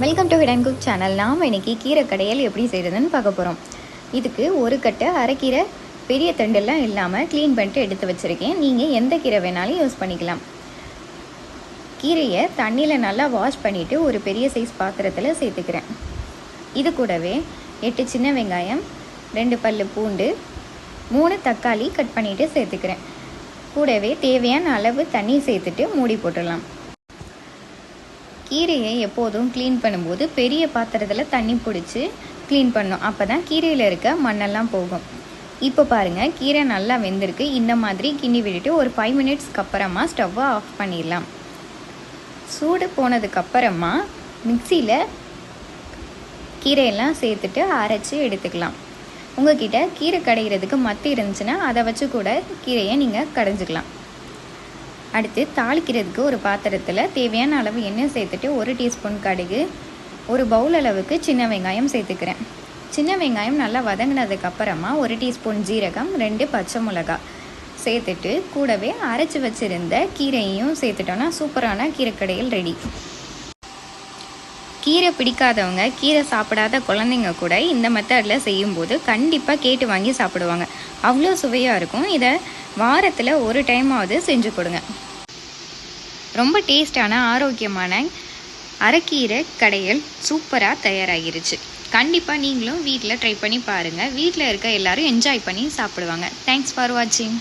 Welcome to hidden cook channel நாம் இன்னைக்கு கீரை கடையல் எப்படி செய்கிறதுன்னு பார்க்க போகிறோம் இதுக்கு ஒரு கட்டை அரைக்கீரை பெரிய தண்டெல்லாம் இல்லாமல் க்ளீன் பண்ணிட்டு எடுத்து வச்சுருக்கேன். நீங்கள் எந்த கீரை வேணாலும் யூஸ் பண்ணிக்கலாம். கீரையை தண்ணியில் நல்லா வாஷ் பண்ணிவிட்டு ஒரு பெரிய சைஸ் பாத்திரத்தில் சேர்த்துக்கிறேன். இது கூடவே எட்டு சின்ன வெங்காயம் ரெண்டு பல் பூண்டு மூணு தக்காளி கட் பண்ணிவிட்டு சேர்த்துக்கிறேன். கூடவே தேவையான அளவு தண்ணி சேர்த்துட்டு மூடி போட்டுடலாம். கீரையை எப்போதும் க்ளீன் பண்ணும்போது பெரிய பாத்திரத்தில் தண்ணி பிடிச்சி க்ளீன் பண்ணும். அப்போ தான் கீரையில் இருக்க மண்ணெல்லாம் போகும். இப்போ பாருங்கள் கீரை நல்லா வெந்திருக்கு. இந்த மாதிரி கிண்டி விட்டுட்டு ஒரு ஃபைவ் மினிட்ஸ்க்கு அப்புறமா ஸ்டவ்வை ஆஃப் பண்ணிடலாம். சூடு போனதுக்கப்புறமா மிக்சியில் கீரையெல்லாம் சேர்த்துட்டு அரைச்சி எடுத்துக்கலாம். உங்ககிட்ட கீரை கடைகிறதுக்கு மத்தி இருந்துச்சுன்னா அதை வச்சு கூட கீரையை நீங்கள் கடைஞ்சிக்கலாம். அடுத்து தாளிக்கிறதுக்கு ஒரு பாத்திரத்தில் தேவையான அளவு எண்ணெய் சேர்த்துட்டு ஒரு டீஸ்பூன் கடுகு ஒரு பவுல் அளவுக்கு சின்ன வெங்காயம் சேர்த்துக்கிறேன். சின்ன வெங்காயம் நல்லா வதங்கினதுக்கு அப்புறமா ஒரு டீஸ்பூன் ஜீரகம் ரெண்டு பச்சை மிளகாய் சேர்த்துட்டு கூடவே அரைச்சி வச்சுருந்த கீரையையும் சேர்த்துட்டோன்னா சூப்பரான கீரைக்கடையில் ரெடி கீரை பிடிக்காதவங்க கீரை சாப்பிடாத குழந்தைங்க கூட இந்த மெத்தடில் செய்யும்போது கண்டிப்பாக கேட்டு வாங்கி சாப்பிடுவாங்க. அவ்வளோ சுவையாக இருக்கும். இதை வாரத்தில் ஒரு டைமாவது செஞ்சு கொடுங்க. ரொம்ப டேஸ்டான ஆரோக்கியமான அரைக்கீரை கடையில் சூப்பராக தயாராகிருச்சு. கண்டிப்பாக நீங்களும் வீட்டில் ட்ரை பண்ணி பாருங்கள் வீட்டில் இருக்க எல்லாரும் என்ஜாய் பண்ணி சாப்பிடுவாங்க. தேங்க்ஸ் ஃபார் வாட்சிங்